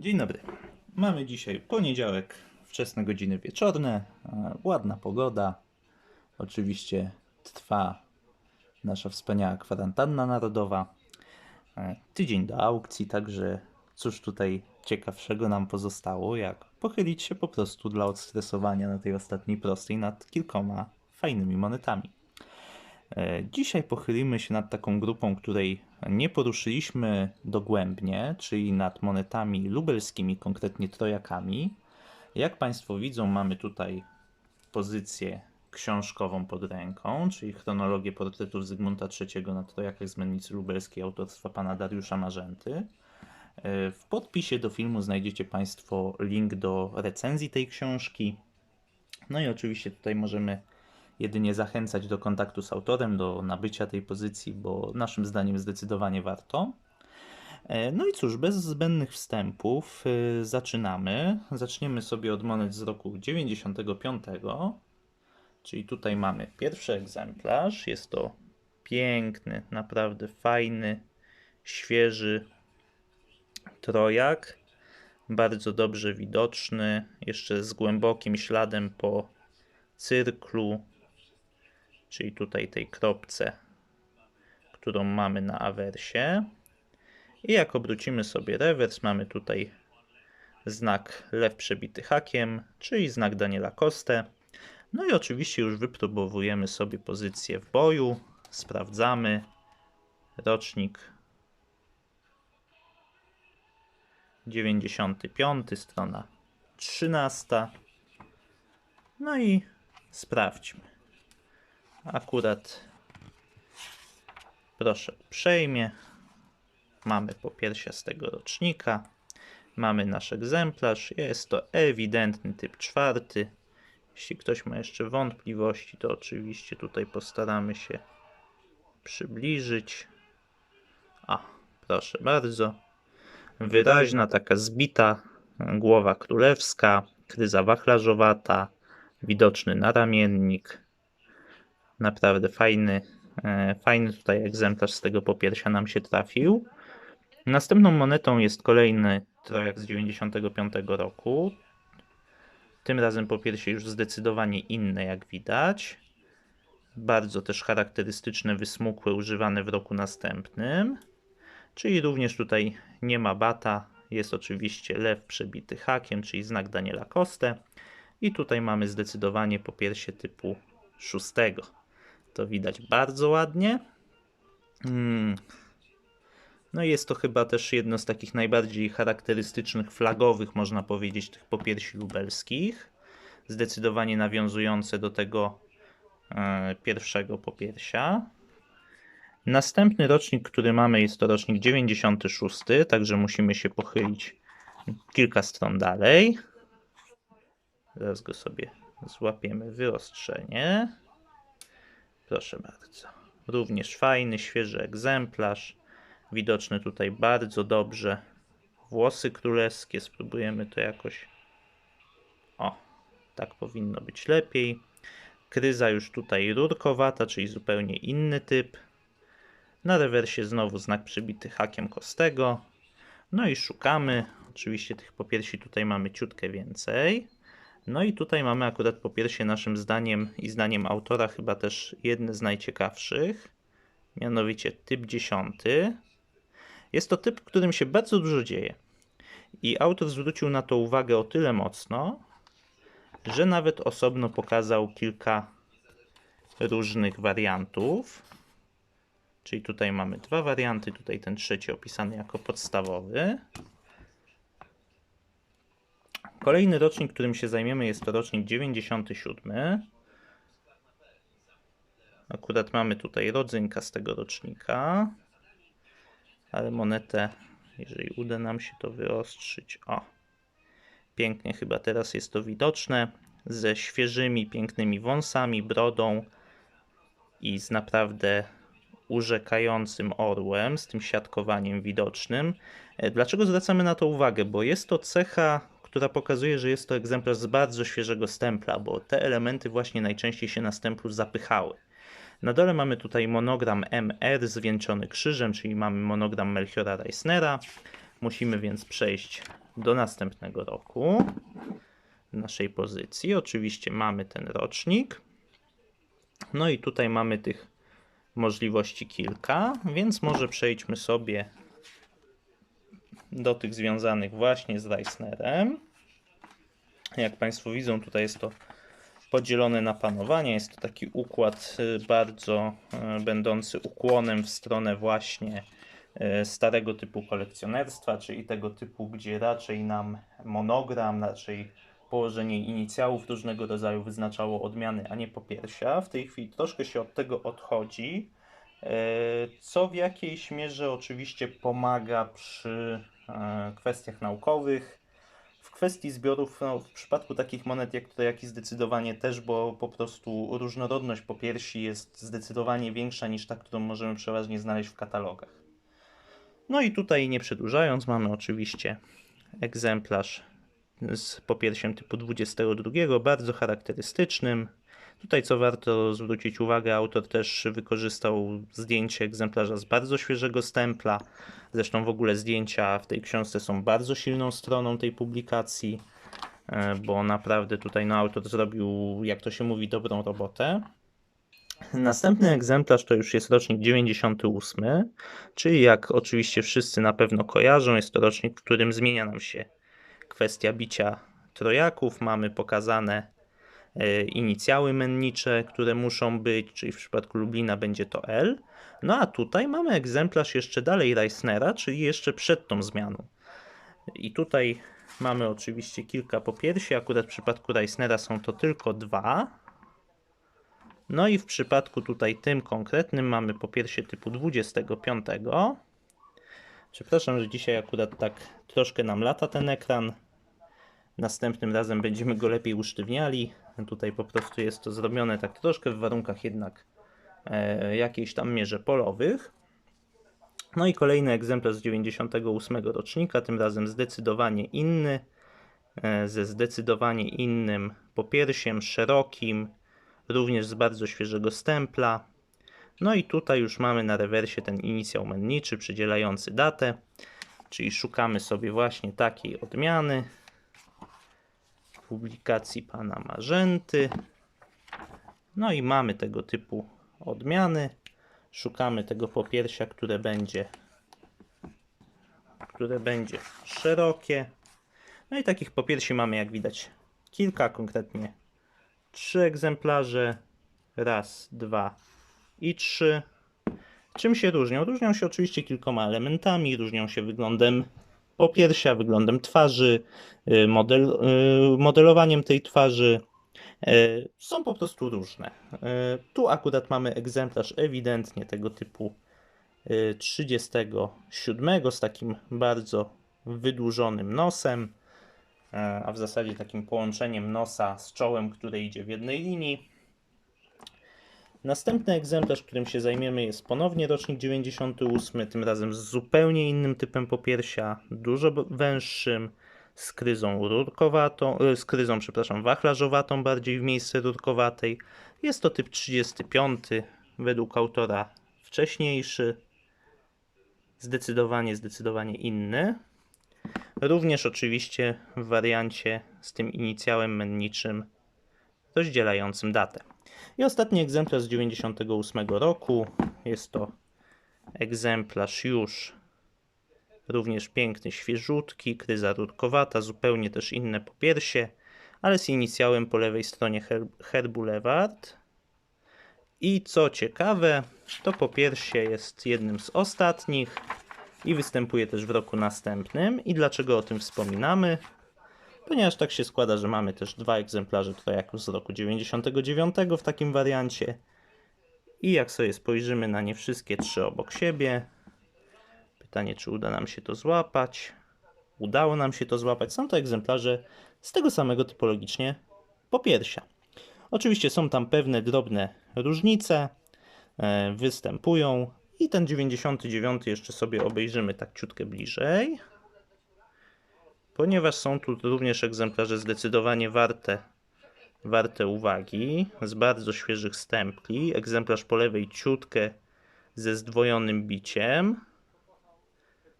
Dzień dobry. Mamy dzisiaj poniedziałek, wczesne godziny wieczorne, ładna pogoda. Oczywiście trwa nasza wspaniała kwarantanna narodowa. E, Tydzień do aukcji, także cóż tutaj ciekawszego nam pozostało, jak pochylić się po prostu dla odstresowania na tej ostatniej prostej nad kilkoma fajnymi monetami. E, Dzisiaj pochylimy się nad taką grupą, której nie poruszyliśmy dogłębnie, czyli nad monetami lubelskimi, konkretnie trojakami. Jak Państwo widzą, mamy tutaj pozycję książkową pod ręką, czyli chronologię portretów Zygmunta III na trojakach z Mennicy Lubelskiej autorstwa pana Dariusza Marzęty. E, W podpisie do filmu znajdziecie Państwo link do recenzji tej książki. No i oczywiście tutaj możemy jedynie zachęcać do kontaktu z autorem, do nabycia tej pozycji, bo naszym zdaniem zdecydowanie warto. E, No i cóż, bez zbędnych wstępów y, zaczynamy. Zaczniemy sobie od monet z roku 95. Czyli tutaj mamy pierwszy egzemplarz. Jest to piękny, naprawdę fajny, świeży trojak. Bardzo dobrze widoczny, jeszcze z głębokim śladem po cyrklu, czyli tutaj tej kropce, którą mamy na awersie. I jak obrócimy sobie rewers, mamy tutaj znak lew przebity hakiem, czyli znak Daniela Kostę. No i oczywiście już wypróbowujemy sobie pozycję w boju, sprawdzamy rocznik 95, strona 13. No i sprawdźmy. Akurat proszę uprzejmie. Mamy popiersia z tego rocznika. Mamy nasz egzemplarz. Jest to ewidentny typ czwarty. Jeśli ktoś ma jeszcze wątpliwości, to oczywiście tutaj postaramy się przybliżyć. A, proszę bardzo. Wyraźna, taka zbita głowa królewska, kryza wachlarzowata, widoczny naramiennik. Naprawdę fajny, e, fajny tutaj egzemplarz z tego popiersia nam się trafił. Następną monetą jest kolejny trojak z 95 roku. Tym razem popiersie już zdecydowanie inne, jak widać. Bardzo też charakterystyczne, wysmukłe, używane w roku następnym. Czyli również tutaj nie ma bata. Jest oczywiście lew przebity hakiem, czyli znak Daniela Kostę. I tutaj mamy zdecydowanie popiersie typu szóstego. To widać bardzo ładnie. Mm. No i jest to chyba też jedno z takich najbardziej charakterystycznych, flagowych, można powiedzieć, tych popiersi lubelskich. Zdecydowanie nawiązujące do tego e, pierwszego popiersia. Następny rocznik, który mamy, jest to rocznik 96, także musimy się pochylić kilka stron dalej. Zaraz go sobie złapiemy wyostrzenie. Proszę bardzo. Również fajny, świeży egzemplarz. Widoczny tutaj bardzo dobrze. Włosy królewskie. Spróbujemy to jakoś. O, tak powinno być lepiej. Kryza już tutaj rurkowata, czyli zupełnie inny typ. Na rewersie znowu znak przybity hakiem kostego. No i szukamy. Oczywiście tych popiersi tutaj mamy ciutkę więcej. No i tutaj mamy akurat popiersie naszym zdaniem i zdaniem autora chyba też jedne z najciekawszych. Mianowicie typ 10. Jest to typ, którym się bardzo dużo dzieje. I autor zwrócił na to uwagę o tyle mocno, że nawet osobno pokazał kilka różnych wariantów. Czyli tutaj mamy dwa warianty, tutaj ten trzeci opisany jako podstawowy. Kolejny rocznik, którym się zajmiemy, jest to rocznik 97. Akurat mamy tutaj rodzynka z tego rocznika, ale monetę, jeżeli uda nam się to wyostrzyć, o, pięknie chyba teraz jest to widoczne, ze świeżymi, pięknymi wąsami, brodą i z naprawdę urzekającym orłem, z tym siatkowaniem widocznym. E, Dlaczego zwracamy na to uwagę? Bo jest to cecha, która pokazuje, że jest to egzemplarz z bardzo świeżego stempla, bo te elementy właśnie najczęściej się na stemplu zapychały. Na dole mamy tutaj monogram MR zwieńczony krzyżem, czyli mamy monogram Melchiora Reisnera. Musimy więc przejść do następnego roku naszej pozycji. Oczywiście mamy ten rocznik. No i tutaj mamy tych możliwości kilka, więc może przejdźmy sobie do tych związanych właśnie z Reisnerem. Jak Państwo widzą, tutaj jest to podzielone na panowanie. Jest to taki układ y, bardzo y, będący ukłonem w stronę właśnie y, starego typu kolekcjonerstwa, czyli tego typu, gdzie raczej nam monogram, raczej położenie inicjałów różnego rodzaju wyznaczało odmiany, a nie popiersia. W tej chwili troszkę się od tego odchodzi, co w jakiejś mierze oczywiście pomaga przy kwestiach naukowych. W kwestii zbiorów, no, w przypadku takich monet jak Trojaki zdecydowanie też, bo po prostu różnorodność popiersi jest zdecydowanie większa niż ta, którą możemy przeważnie znaleźć w katalogach. No i tutaj nie przedłużając, mamy oczywiście egzemplarz z popiersiem typu 22, bardzo charakterystycznym. Tutaj, co warto zwrócić uwagę, autor też wykorzystał zdjęcie egzemplarza z bardzo świeżego stempla. Zresztą w ogóle zdjęcia w tej książce są bardzo silną stroną tej publikacji, e, bo naprawdę tutaj no, autor zrobił, jak to się mówi, dobrą robotę. Następny egzemplarz to już jest rocznik 98, czyli jak oczywiście wszyscy na pewno kojarzą, jest to rocznik, w którym zmienia nam się kwestia bicia trojaków. Mamy pokazane inicjały mennicze, które muszą być, czyli w przypadku Lublina będzie to L. No a tutaj mamy egzemplarz jeszcze dalej Reisnera, czyli jeszcze przed tą zmianą. I tutaj mamy oczywiście kilka popiersi, akurat w przypadku Reisnera są to tylko dwa. No i w przypadku tutaj tym konkretnym mamy popiersie typu 25. Przepraszam, że dzisiaj akurat tak troszkę nam lata ten ekran. Następnym razem będziemy go lepiej usztywniali. Tutaj po prostu jest to zrobione tak troszkę w warunkach jednak e, jakiejś tam mierze polowych. No i kolejny egzemplarz z 98 rocznika, tym razem zdecydowanie inny, e, ze zdecydowanie innym popiersiem, szerokim, również z bardzo świeżego stempla. No i tutaj już mamy na rewersie ten inicjał menniczy przydzielający datę, czyli szukamy sobie właśnie takiej odmiany publikacji pana Marzenty. No i mamy tego typu odmiany. Szukamy tego popiersia, które będzie które będzie szerokie. No i takich popiersi mamy jak widać kilka, konkretnie trzy egzemplarze. Raz, dwa i trzy. Czym się różnią? Różnią się oczywiście kilkoma elementami, różnią się wyglądem popiersia, wyglądem twarzy, y, model, y, modelowaniem tej twarzy. Y, są po prostu różne. Tu akurat mamy egzemplarz ewidentnie tego typu 37 z takim bardzo wydłużonym nosem, a w zasadzie takim połączeniem nosa z czołem, które idzie w jednej linii. Następny egzemplarz, którym się zajmiemy, jest ponownie rocznik 98, tym razem z zupełnie innym typem popiersia, dużo węższym, z kryzą rurkowatą, e, z kryzą, przepraszam, wachlarzowatą, bardziej w miejsce rurkowatej. Jest to typ 35, według autora wcześniejszy, zdecydowanie, zdecydowanie inny. Również oczywiście w wariancie z tym inicjałem menniczym rozdzielającym datę. I ostatni egzemplarz z 98 roku. Jest to egzemplarz już również piękny, świeżutki, kryza rurkowata, zupełnie też inne popiersie, ale z inicjałem po lewej stronie Her, Her Boulevard. I co ciekawe, to popiersie jest jednym z ostatnich i występuje też w roku następnym. I dlaczego o tym wspominamy? Ponieważ tak się składa, że mamy też dwa egzemplarze trojaków z roku 99 w takim wariancie. I jak sobie spojrzymy na nie wszystkie trzy obok siebie, pytanie, czy uda nam się to złapać. Udało nam się to złapać. Są to egzemplarze z tego samego typologicznie popiersia. Oczywiście są tam pewne drobne różnice, e, występują. I ten 99 jeszcze sobie obejrzymy tak ciutkę bliżej ponieważ są tu również egzemplarze zdecydowanie warte, warte uwagi, z bardzo świeżych stempli. Egzemplarz po lewej ciutkę ze zdwojonym biciem,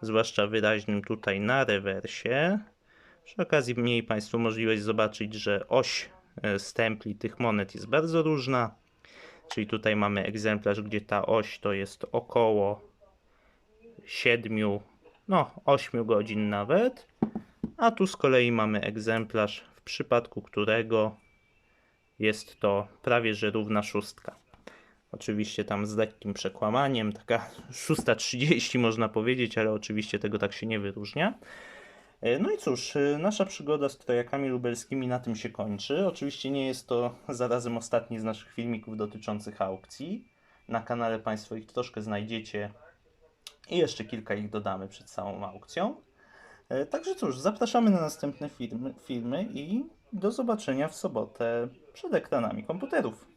zwłaszcza wyraźnym tutaj na rewersie. Przy okazji mieli Państwo możliwość zobaczyć, że oś e, stempli tych monet jest bardzo różna. Czyli tutaj mamy egzemplarz, gdzie ta oś to jest około 7, no 8 godzin nawet. A tu z kolei mamy egzemplarz, w przypadku którego jest to prawie że równa szóstka. Oczywiście tam z lekkim przekłamaniem, taka 6.30 można powiedzieć, ale oczywiście tego tak się nie wyróżnia. E, No i cóż, e, nasza przygoda z trojakami lubelskimi na tym się kończy. Oczywiście nie jest to zarazem ostatni z naszych filmików dotyczących aukcji. Na kanale Państwo ich troszkę znajdziecie i jeszcze kilka ich dodamy przed całą aukcją. E, Także cóż, zapraszamy na następne filmy, filmy i do zobaczenia w sobotę przed ekranami komputerów.